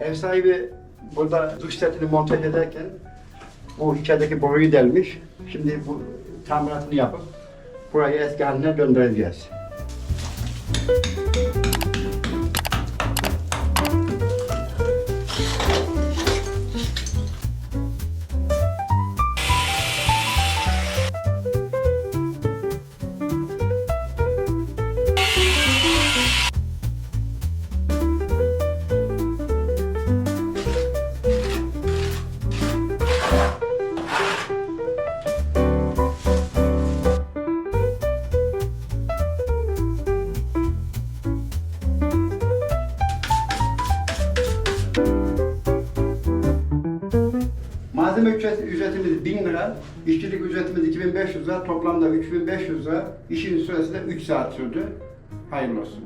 Ev sahibi burada dış setini montaj ederken bu içerideki boruyu delmiş. Şimdi bu tamiratını yapıp burayı eski haline döndüreceğiz. Ücret, ücretimiz 1000 lira, işçilik ücretimiz 2500 lira, toplamda 3500 lira, işin süresi de 3 saat sürdü. Hayırlı olsun.